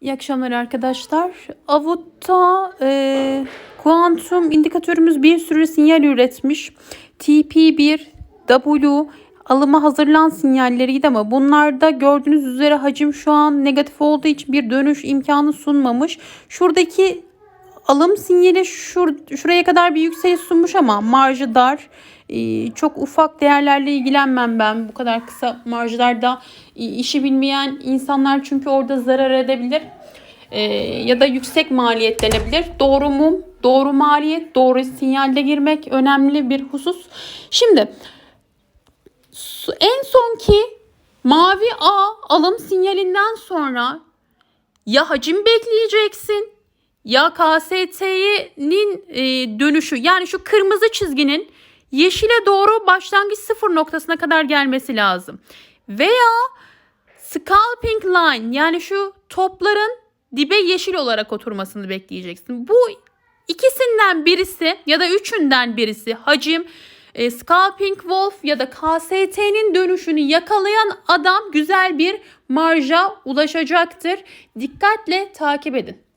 İyi akşamlar arkadaşlar. Avut'ta e, kuantum indikatörümüz bir sürü sinyal üretmiş. TP1, W, alıma hazırlan sinyalleriydi ama bunlarda gördüğünüz üzere hacim şu an negatif olduğu için bir dönüş imkanı sunmamış. Şuradaki alım sinyali şur, şuraya kadar bir yükseliş sunmuş ama marjı dar. Ee, çok ufak değerlerle ilgilenmem ben. Bu kadar kısa marjlarda e, işi bilmeyen insanlar çünkü orada zarar edebilir. Ee, ya da yüksek maliyetlenebilir. Doğru mum, doğru maliyet, doğru sinyalde girmek önemli bir husus. Şimdi en son ki mavi A alım sinyalinden sonra ya hacim bekleyeceksin ya KST'nin e, dönüşü yani şu kırmızı çizginin yeşile doğru başlangıç sıfır noktasına kadar gelmesi lazım. Veya scalping line yani şu topların dibe yeşil olarak oturmasını bekleyeceksin. Bu ikisinden birisi ya da üçünden birisi hacim, e, scalping wolf ya da KST'nin dönüşünü yakalayan adam güzel bir marja ulaşacaktır. Dikkatle takip edin.